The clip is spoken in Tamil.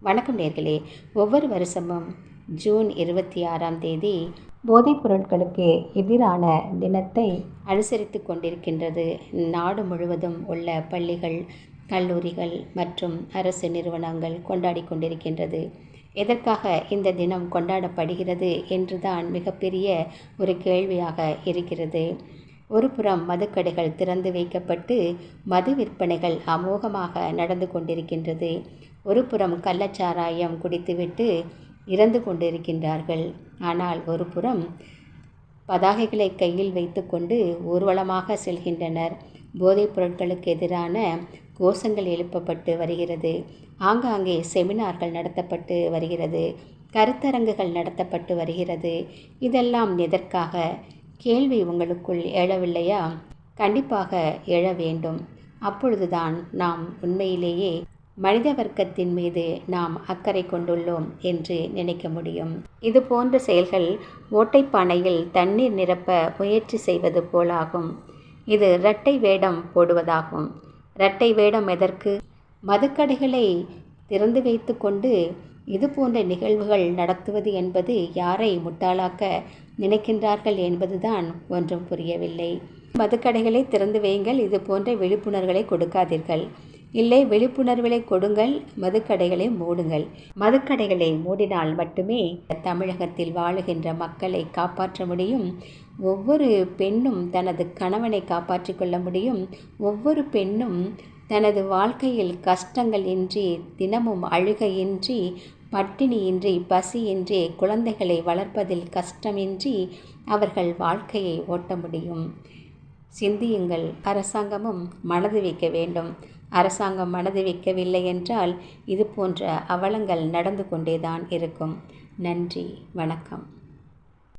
வணக்கம் நேர்களே. ஒவ்வொரு வருஷமும் ஜூன் இருபத்தி ஆறாம் தேதி போதைப் பொருட்களுக்கு எதிரான தினத்தை அனுசரித்து கொண்டிருக்கின்றது. நாடு முழுவதும் உள்ள பள்ளிகள் கல்லூரிகள் மற்றும் அரசு நிறுவனங்கள் கொண்டாடி கொண்டிருக்கின்றது. எதற்காக இந்த தினம் கொண்டாடப்படுகிறது என்றுதான் மிகப்பெரிய ஒரு கேள்வியாக இருக்கிறது. ஒரு புறம் மதுக்கடைகள் திறந்து வைக்கப்பட்டு மது விற்பனைகள் அமோகமாக நடந்து கொண்டிருக்கின்றது. ஒரு புறம் கள்ளச்சாராயம் குடித்துவிட்டு இறந்து கொண்டிருக்கின்றார்கள். ஆனால் ஒரு புறம் பதாகைகளை கையில் வைத்துக்கொண்டு ஊர்வலமாக செல்கின்றனர். போதைப் பொருட்களுக்கு எதிரான கோஷங்கள் எழுப்பப்பட்டு வருகிறது. ஆங்காங்கே செமினார்கள் நடத்தப்பட்டு வருகிறது. கருத்தரங்குகள் நடத்தப்பட்டு வருகிறது. இதெல்லாம் எதற்காக? கேள்வி உங்களுக்குள் எழவில்லையா? கண்டிப்பாக எழ வேண்டும். அப்பொழுதுதான் நாம் உண்மையிலேயே மனித வர்க்கத்தின் மீது நாம் அக்கறை கொண்டுள்ளோம் என்று நினைக்க முடியும். இது போன்ற செயல்கள் ஓட்டைப்பானையில் தண்ணீர் நிரப்ப முயற்சி செய்வது போலாகும். இது இரட்டை வேடம் போடுவதாகும். இரட்டை வேடம் எதற்கு? மதுக்கடைகளை திறந்து வைத்து கொண்டு இது போன்ற நிகழ்வுகள் நடத்துவது என்பது யாரை முட்டாளாக்க நினைக்கின்றார்கள் என்பதுதான் ஒன்றும் புரியவில்லை. மதுக்கடைகளை திறந்து வையுங்கள். இது போன்ற விழிப்புணர்வுகளை கொடுக்காதீர்கள். இல்லை விழிப்புணர்வுகளை கொடுங்கள் மதுக்கடைகளை மூடுங்கள். மதுக்கடைகளை மூடினால் மட்டுமே தமிழகத்தில் வாழுகின்ற மக்களை காப்பாற்ற முடியும். ஒவ்வொரு பெண்ணும் தனது கணவனை காப்பாற்றிக் கொள்ள முடியும். ஒவ்வொரு பெண்ணும் தனது வாழ்க்கையில் கஷ்டங்கள் இன்றி தினமும் அழுகையின்றி பட்டினியின்றி பசியின்றி குழந்தைகளை வளர்ப்பதில் கஷ்டமின்றி அவர்கள் வாழ்க்கையை ஓட்ட முடியும். சிந்தியுங்கள். அரசாங்கமும் மனது வைக்க வேண்டும். அரசாங்கம் மனது வைக்கவில்லை என்றால் இது போன்ற அவலங்கள் நடந்து கொண்டேதான் இருக்கும். நன்றி வணக்கம்.